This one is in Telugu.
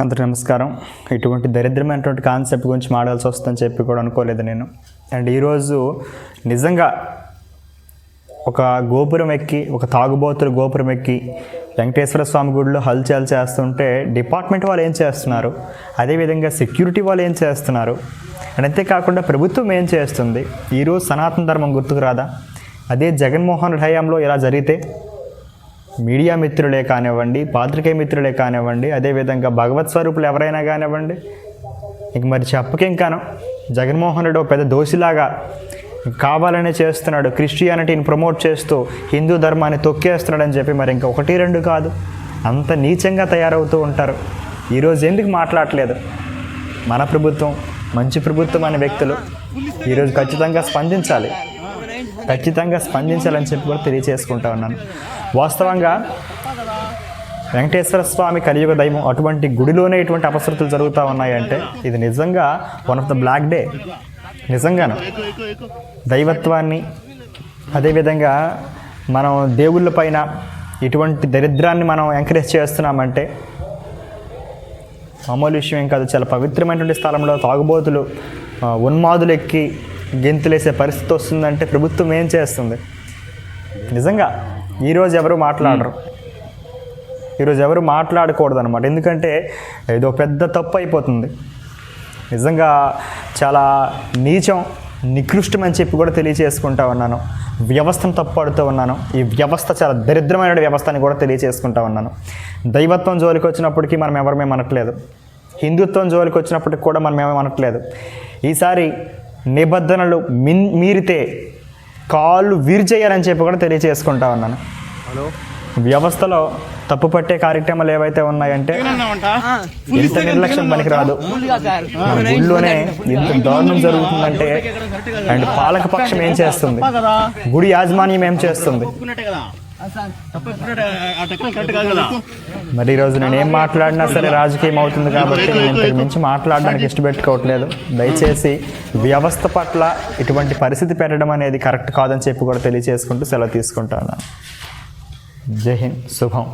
అందరికి నమస్కారం. ఇటువంటి దరిద్రమైనటువంటి కాన్సెప్ట్ గురించి మాడాల్సి వస్తుందని చెప్పి కూడా అనుకోలేదు నేను. అండ్ ఈరోజు నిజంగా ఒక గోపురం ఎక్కి ఒక తాగుబోతుల గోపురం ఎక్కి వెంకటేశ్వర స్వామి గుడిలో హల్చల్ చేస్తుంటే డిపార్ట్మెంట్ వాళ్ళు ఏం చేస్తున్నారు? అదేవిధంగా సెక్యూరిటీ వాళ్ళు ఏం చేస్తున్నారు? అండ్ అంతేకాకుండా ప్రభుత్వం ఏం చేస్తుంది? ఈరోజు సనాతన ధర్మం గుర్తుకు రాదా? అదే జగన్మోహన్ రెడ్డి హయాంలో ఇలా జరిగితే మీడియా మిత్రులే కానివ్వండి పాత్రికేయ మిత్రులే కానివ్వండి అదేవిధంగా భగవత్ స్వరూపులు ఎవరైనా కానివ్వండి ఇంక మరి చెప్పకేం కాను. జగన్మోహన్ రెడ్డి ఒక పెద్ద దోషిలాగా కావాలనే చేస్తున్నాడు. క్రిస్టియానిటీని ప్రమోట్ చేస్తూ హిందూ ధర్మాన్ని తొక్కేస్తున్నాడని చెప్పి మరి ఇంకా ఒకటి రెండు కాదు. అంత నీచంగా తయారవుతూ ఉంటారు. ఈరోజు ఎందుకు మాట్లాడట్లేదు మన ప్రభుత్వం మంచి ప్రభుత్వం అనే వ్యక్తులు ఈరోజు ఖచ్చితంగా స్పందించాలి. ఖచ్చితంగా స్పందించాలని చెప్పి కూడా తెలియచేసుకుంటా ఉన్నాను. వాస్తవంగా వెంకటేశ్వర స్వామి కలియుగ దైవం అటువంటి గుడిలోనే ఇటువంటి అపశృతులు జరుగుతూ ఉన్నాయంటే ఇది నిజంగా one of the black day నిజంగాను. దైవత్వాన్ని అదేవిధంగా మనం దేవుళ్ళ పైన ఇటువంటి దరిద్రాన్ని మనం ఎంకరేజ్ చేస్తున్నామంటే మామూలు విషయం ఏం కాదు. చాలా పవిత్రమైనటువంటి స్థలంలో తాగుబోతులు ఉన్మాదులు ఎక్కి గెంతులేసే పరిస్థితి వస్తుందంటే ప్రభుత్వం ఏం చేస్తుంది? నిజంగా ఈరోజు ఎవరు మాట్లాడరు. ఈరోజు ఎవరు మాట్లాడకూడదు అనమాట ఎందుకంటే ఇది ఒక పెద్ద తప్పు అయిపోతుంది. నిజంగా చాలా నీచం నికృష్టం అని చెప్పి కూడా తెలియచేసుకుంటా ఉన్నాను. వ్యవస్థను తప్పుపడుతూ ఉన్నాను. ఈ వ్యవస్థ చాలా దరిద్రమైన వ్యవస్థ అని కూడా తెలియచేసుకుంటా ఉన్నాను. దైవత్వం జోలికి వచ్చినప్పటికీ మనం ఎవరమే అనట్లేదు. హిందుత్వం జోలికి వచ్చినప్పటికి కూడా మనం ఏమీ అనట్లేదు. ఈసారి నిబంధనలు మిన్ మీరితే కాళ్ళు విరిచేయాలని చెప్పి కూడా తెలియచేసుకుంటా ఉన్నాను. వ్యవస్థలో తప్పు పట్టే కార్యక్రమాలు ఏవైతే ఉన్నాయంటే ఇంత నిర్లక్ష్యం పనికిరాదు. మన గుడిలోనే ఇంత దారుణం జరుగుతుందంటే అండ్ పాలక పక్షం ఏం చేస్తుంది? గుడి యాజమాన్యం ఏం చేస్తుంది? మరి ఈరోజు నేను ఏం మాట్లాడినా సరే రాజకీయం అవుతుంది కాబట్టి నేను ఇంతకు మించి మాట్లాడడానికి ఇష్టపెట్టుకోవట్లేదు దయచేసి వ్యవస్థ పట్ల ఇటువంటి పరిస్థితి పెట్టడం అనేది కరెక్ట్ కాదని చెప్పి కూడా తెలియచేసుకుంటూ సెలవు తీసుకుంటాను. జై హింద్. శుభం.